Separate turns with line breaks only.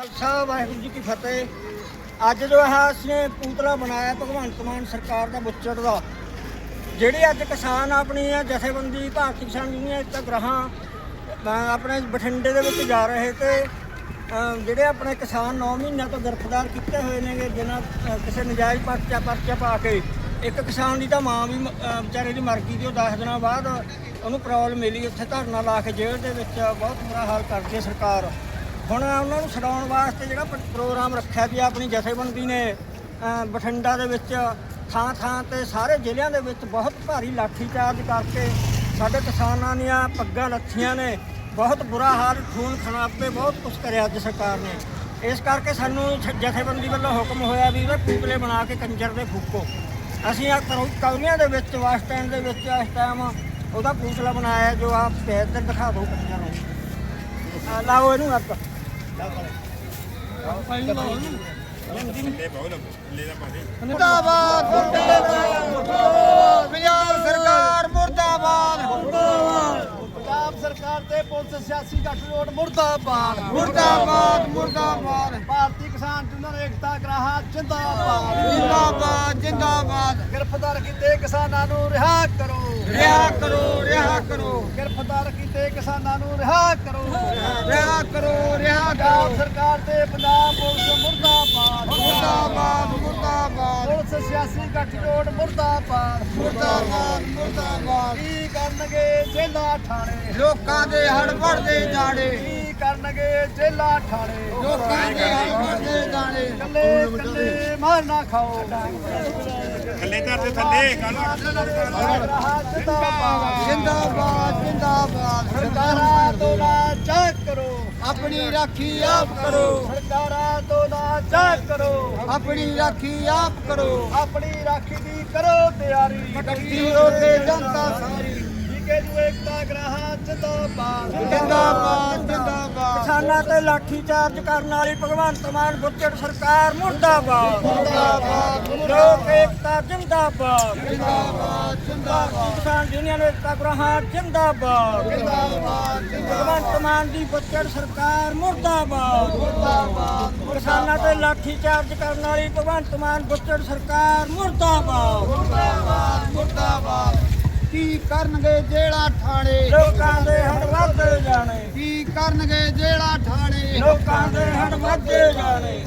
ਖਾਲਸਾ ਵਾਹਿਗੁਰੂ ਜੀ ਕੀ ਫਤਿਹ। ਅੱਜ ਜੋ ਹੈ, ਅਸੀਂ ਪੂਤਲਾ ਬਣਾਇਆ ਭਗਵੰਤ ਮਾਨ ਸਰਕਾਰ ਦਾ ਬੁੱਚੜ ਦਾ। ਜਿਹੜੇ ਅੱਜ ਕਿਸਾਨ ਆਪਣੀ ਇਹ ਜਥੇਬੰਦੀ, ਭਾਰਤੀ ਕਿਸਾਨ ਯੂਨੀਅਨ ਏਕਤਾ ਗ੍ਰਹਾਂ ਆਪਣੇ ਬਠਿੰਡੇ ਦੇ ਵਿੱਚ ਜਾ ਰਹੇ ਤੇ ਜਿਹੜੇ ਆਪਣੇ ਕਿਸਾਨ 9 ਮਹੀਨਿਆਂ ਤੋਂ ਗ੍ਰਿਫਤਾਰ ਕੀਤੇ ਹੋਏ ਨੇਗੇ, ਜਿਨ੍ਹਾਂ ਕਿਸੇ ਨਜਾਇਜ਼ ਪਰਚਾ ਪਰਚਾ ਪਾ ਕੇ ਇੱਕ ਕਿਸਾਨ ਦੀ ਤਾਂ ਮਾਂ ਵੀ ਵਿਚਾਰੇ ਦੀ ਮਰ ਗਈ ਤੇ ਉਹ 10 ਦਿਨਾਂ ਬਾਅਦ ਉਹਨੂੰ ਪ੍ਰੋਬਲਮ ਮਿਲੀ, ਉੱਥੇ ਧਰਨਾ ਲਾ ਕੇ ਜੇਲ੍ਹ ਦੇ ਵਿੱਚ ਬਹੁਤ ਬੁਰਾ ਹਾਲ ਕਰਦੀ ਹੈ ਸਰਕਾਰ। ਹੁਣ ਉਹਨਾਂ ਨੂੰ ਛਡਾਉਣ ਵਾਸਤੇ ਜਿਹੜਾ ਪ- ਪ੍ਰੋਗਰਾਮ ਰੱਖਿਆ ਵੀ ਆਪਣੀ ਜਥੇਬੰਦੀ ਨੇ, ਅਹ, ਬਠਿੰਡਾ ਦੇ ਵਿੱਚ ਥਾਂ ਥਾਂ ਤੇ ਸਾਰੇ ਜ਼ਿਲ੍ਹਿਆਂ ਦੇ ਵਿੱਚ ਬਹੁਤ ਭਾਰੀ ਲਾਠੀਚਾਰਜ ਕਰਕੇ ਸਾਡੇ ਕਿਸਾਨਾਂ ਦੀਆਂ ਪੱਗਾਂ ਲੱਥੀਆਂ ਨੇ, ਬਹੁਤ ਬੁਰਾ ਹਾਲ ਖੂਨ ਖਰਾਬੇ, ਬਹੁਤ ਕੁਛ ਕਰਿਆ ਅੱਜ ਸਰਕਾਰ ਨੇ। ਇਸ ਕਰਕੇ ਸਾਨੂੰ ਜ- ਜਥੇਬੰਦੀ ਵੱਲੋਂ ਹੁਕਮ ਹੋਇਆ ਵੀ ਇਹਦੇ ਪੁਤਲੇ ਬਣਾ ਕੇ ਕੰਜਰ ਦੇ ਫੂਕੋ। ਅਸੀਂ ਆ ਕੌਲੀਆਂ ਦੇ ਵਿੱਚ, ਬੱਸ ਸਟੈਂਡ ਦੇ ਵਿੱਚ ਇਸ ਟਾਈਮ ਉਹਦਾ ਪੁਤਲਾ ਬਣਾਇਆ ਜੋ ਆਪ ਤੇ ਇੱਧਰ ਦਿਖਾ ਦਿਓ ਕੰਜਰ ਨੂੰ। ਆ ਲਾਓ ਇਹਨੂੰ ਅੱਗ। ਮੁਰਦਾਬਾਦ ਮੁਰਦਾਬਾਦ। ਪੰਜਾਬ ਸਰਕਾਰ ਮੁਰਦਾਬਾਦ।
ਪੰਜਾਬ ਸਰਕਾਰ ਤੇ ਪੁਲਿਸ ਸਿਆਸੀ ਗੱਠਜੋੜ ਮੁਰਦਾਬਾਦ।
ਮੁਰਦਾਬਾਦ ਮੁਰਦਾਬਾਦ।
ਭਾਰਤੀ ਕਿਸਾਨ ਯੂਨੀਅਨ ਏਕਤਾ ਗ੍ਰਾਹਾਂ ਜਿੰਦਾਬਾਦ।
ਜਿੰਦਾਬਾਦ ਜਿੰਦਾਬਾਦ।
ਗ੍ਰਿਫਤਾਰ ਕੀਤੇ ਕਿਸਾਨਾਂ ਨੂੰ ਰਿਹਾ ਕਰੋ।
ਰਿਹਾ ਕਰੋ ਰਿਹਾ ਕਰੋ।
ਗ੍ਰਿਫਤਾਰ ਕੀਤੇ ਕਿਸਾਨਾਂ ਨੂੰ ਰਿਹਾ ਕਰੋ।
ਰਿਹਾ ਕਰੋ ਰਿਹਾ ਕਰੋ।
ਸਰਕਾਰ ਤੇ ਪੰਜਾਬ ਪੁਲਿਸ ਮੁਰਦਾਬਾਦ।
ਮੁਰਦਾਬਾਦ ਮੁਰਦਾਬਾਦ।
ਪੁਲਿਸ ਸਿਆਸੀ ਗੱਠਜੋੜ ਮੁਰਦਾਬਾਦ।
ਮੁਰਦਾਬਾਦ ਮੁਰਦਾਬਾਦ।
ਕੀ ਕਰਨਗੇ ਜੇਲਾ ਠਾਣੇ?
ਲੋਕਾਂ ਦੇ ਹੜਬੜ ਦੇ ਜਾਣੇ
ਕੀ ਕਰਨਗੇ ਜੇਲਾ ਠਾਣੇ?
ਲੋਕਾਂ ਦੇ ਹੜਬੜ ਦੇ ਜਾਣੇ
ਕੱਲੇ ਕੱਲੇ ਮਾਰ ਨਾ ਖਾਓ।
ਥੱਲੇ ਧਰ ਦੇ ਥੱਲੇ ਗੱਲ
ਜਿੰਦਾਬਾਦ।
ਜਿੰਦਾਬਾਦ। ਆਪਣੀ ਰਾਖੀ ਆਪ ਕਰੋ।
ਸਰਕਾਰਾਂ ਤੋਂ ਨਾ ਜਾ ਕਰੋ।
ਆਪਣੀ ਰਾਖੀ ਆਪ ਕਰੋ।
ਆਪਣੀ ਰਾਖੀ ਦੀ ਕਰੋ ਤਿਆਰੀ।
ਇਕੱਠੀ ਹੋ ਕੇ ਜਨਤਾ ਸਾਰੀ।
ਠੀਕੇ ਨੂੰ ਏਕਤਾ ਗ੍ਰਾਹਾਂ ਜਿੰਦਾਬਾਦ
ਜਿੰਦਾਬਾਦ ਜਿੰਦਾਬਾਦ। ਕਿਸਾਨਾਂ ਤੇ ਲਾਠੀ ਚਾਰਜ ਕਰਨ ਵਾਲੀ ਭਗਵੰਤ ਮਾਨ ਬੁੱਚੜ ਸਰਕਾਰ ਮੁਰਦਾਬਾਦ। ਮੁਰਦਾਬਾਦ ਲੋਕ ਏਕਤਾ ਜਿੰਦਾਬਾਦ। ਜਿੰਦਾਬਾਦ ਜਿੰਦਾਬਾਦ। ਕਿਸਾਨ ਯੂਨੀਅਨ ਏਕਤਾ ਗ੍ਰਹਾਂ ਜਿੰਦਾਬਾਦ। ਜਿੰਦਾਬਾਦ। ਮਾਨ ਦੀ ਬੁੱਚੜ ਸਰਕਾਰ ਮੁਰਦਾਬਾਦ। ਮੁਰਦਾਬਾਦ ਕਿਸਾਨਾਂ ਤੇ ਲਾਠੀ ਚਾਰਜ ਕਰਨ ਵਾਲੀ ਭਗਵੰਤ ਮਾਨ ਬੁੱਚੜ ਸਰਕਾਰ ਮੁਰਦਾਬਾਦ। ਮੁਰਦਾਬਾਦ ਮੁਰਦਾਬਾਦ ਕੀ ਕਰਨਗੇ ਜੇੜਾ ਠਾਣੇ ਲੋਕਾਂ ਦੇ ਹੜ ਵੱਧਦੇ ਜਾਣੇ। ਕੀ ਕਰਨਗੇ ਜੇੜਾ ਠਾਣੇ ਲੋਕਾਂ ਦੇ ਹੜ ਵੱਧਦੇ ਜਾਣੇ।